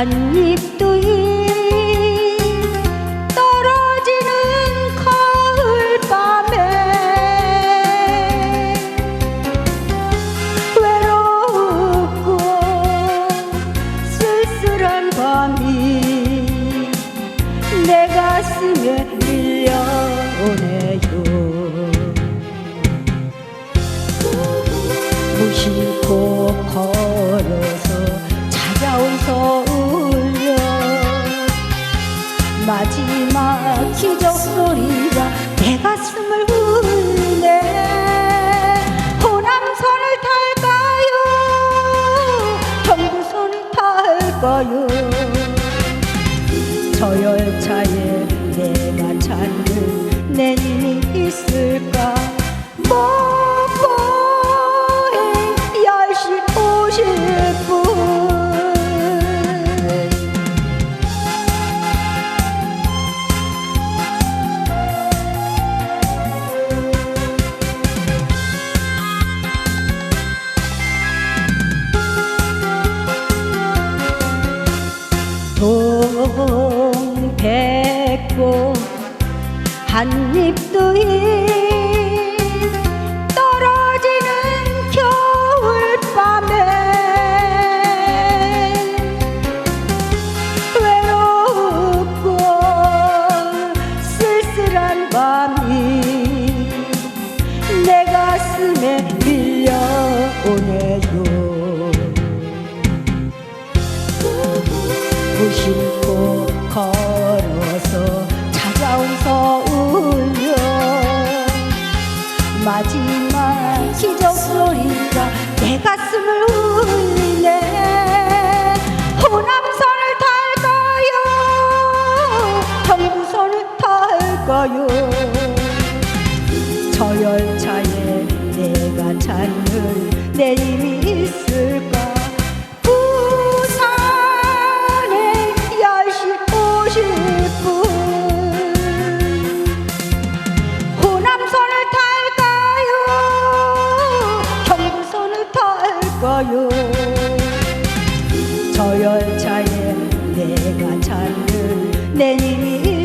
낙엽이 한 입도 이 떨어지는 가을 밤에 외롭고 쓸쓸한 밤이 내 가슴에 밀려오네요. 무심코 걸 마지막 기적 소리가 내 가슴을 울리네. 호남선을 탈까요? 경부선을 탈까요? 저 열차에 내가 찾는 내 님이 있을까 한 입도 이 떨어지는 겨울밤에 외롭고 쓸쓸한 밤이 내 가슴에 밀려오네요. 무심코 마지막 기적 소리가 내 가슴을 울리네. 호남선을 탈까요. 경부선을 탈까요. 저 열차에 내가 찾는 내힘 탈까요? 저 열차에 내가 찾는 내 힘이